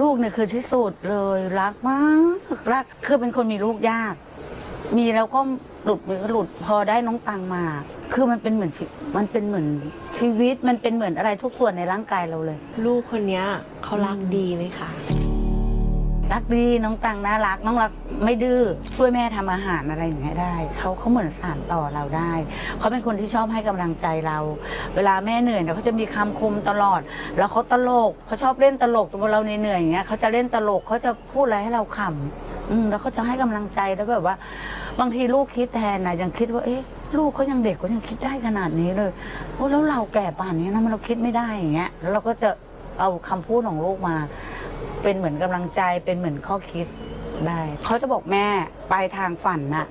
ลูกเนี่ยคือที่สุดเลยรักมากรักคือเป็นคนมีลูกยาก มีแล้วก็หลุดมือก็หลุดพอได้น้องตังมา คือมันเป็นเหมือนชีมันเป็นเหมือนชีวิตมันเป็นเหมือนอะไรทุกส่วนในร่างกายเราเลย ลูกคนเนี้ยเขารักดีไหมคะ รักดีน้องตังน่ารัก น้องรักไม่ดื้อช่วยแม่ทำอาหารอะไรอย่างเงี้ยได้เขาเขาเหมือนสานต่อเราได้เขาเป็นคนที่ชอบให้กำลังใจเรา เวลาแม่เหนื่อยเนี่ยเขาจะมีคำคมตลอด แล้วเขาตลกเขาชอบเล่นตลกตัวเราเหนื่อยอย่างเงี้ยเขาจะเล่นตลกเขาจะพูดอะไรให้เราขำอืมแล้วเขาจะให้กำลังใจแล้วแบบว่า บางทีลูกคิดแทนนะยังคิดว่าเอ๊ะลูกเขายังเด็กเขายังคิดได้ขนาดนี้เลยโอ้แล้วเราแก่ป่านนี้นะมันเราคิดไม่ได้อย่างเงี้ยแล้วเราก็จะ เอาคำพูดของลูกมา เป็นเหมือนกำลังใจเป็นเหมือนข้อคิดได้เขาจะบอกแม่ปลายทางฝันน่ะ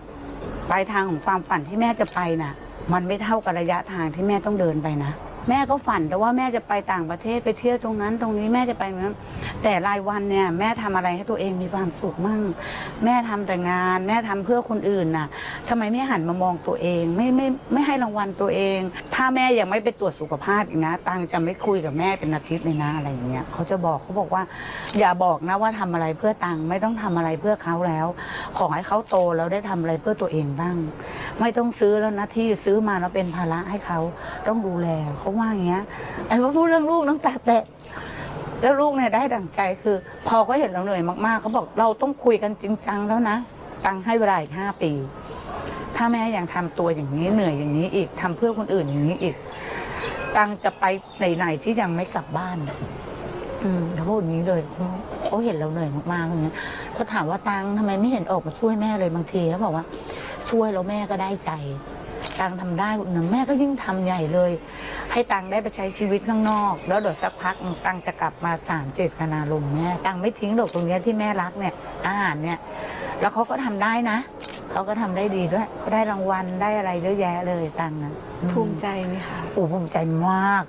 ปลายทางของความฝันที่แม่จะไปน่ะ มันไม่เท่ากับระยะทางที่แม่ต้องเดินไปนะ แม่ก็ฝันแต่ว่าแม่จะไปต่างประเทศไปเที่ยวตรงนั้น ตรงนี้แม่จะไปตรงนั้นแต่รายวันเนี่ยแม่ทำอะไรให้ตัวเองมีความสุขมั่ง แม่ทำแต่งาน แม่ทำเพื่อคนอื่นน่ะทำไมไม่หันมามองตัวเอง ไม่ไม่ไม่ให้รางวัลตัวเอง ถ้าแม่ยังไม่ไปตรวจสุขภาพอีกนะ ตังจะไม่คุยกับแม่เป็นอาทิตย์เลยนะอะไรอย่างเงี้ยเขาจะบอกเขาบอกว่า อย่าบอกนะว่าทำอะไรเพื่อตังไม่ต้องทำอะไรเพื่อเขาแล้ว ขอให้เขาโตแล้วได้ทำอะไรเพื่อตัวเองบ้าง ไม่ต้องซื้อแล้วนะที่ซื้อมาแล้วเป็นภาระให้เขาต้องดูแลเขาว่าอย่างเงี้ยอันว่าพูดเรื่องลูกน้ำตาแตกแล้วลูกเนี่ยได้ดั่งใจคือ พอเขาเห็นเราเหนื่อยมากๆเขาบอกเราต้องคุยกันจริงจังแล้วนะตังให้เวลาอีกห้าปี ถ้าแม่ยังทำตัวอย่างนี้เหนื่อยอย่างนี้อีกทำเพื่อคนอื่นอย่างนี้อีก ตังจะไปไหนๆที่ยังไม่กลับบ้าน อืมเขาพูดอย่างนี้เลยเขาเขาเห็นเราเหนื่อยมากๆอย่างเงี้ยเขาถามว่าตังทำไมไม่เห็นออกมาช่วยแม่เลยบางทีเขาบอกว่า ช่วยแล้วแม่ก็ได้ใจ ตังทำได้หนึ่งแม่ก็ยิ่งทำใหญ่เลย ให้ตังได้ไปใช้ชีวิตข้างนอก แล้วเดี๋ยวสักพักตังจะกลับมาสารเจตนารมณ์แม่ตังไม่ทิ้งหรอกตรงเนี้ยที่แม่รักเนี่ยอาหารเนี่ยแล้วเขาก็ทำได้นะเขาก็ทำได้ดีด้วยเขาได้รางวัลได้อะไรเยอะแยะเลยตังนะอืภูมิใจไหมคะโอ้ภูมิใจมาก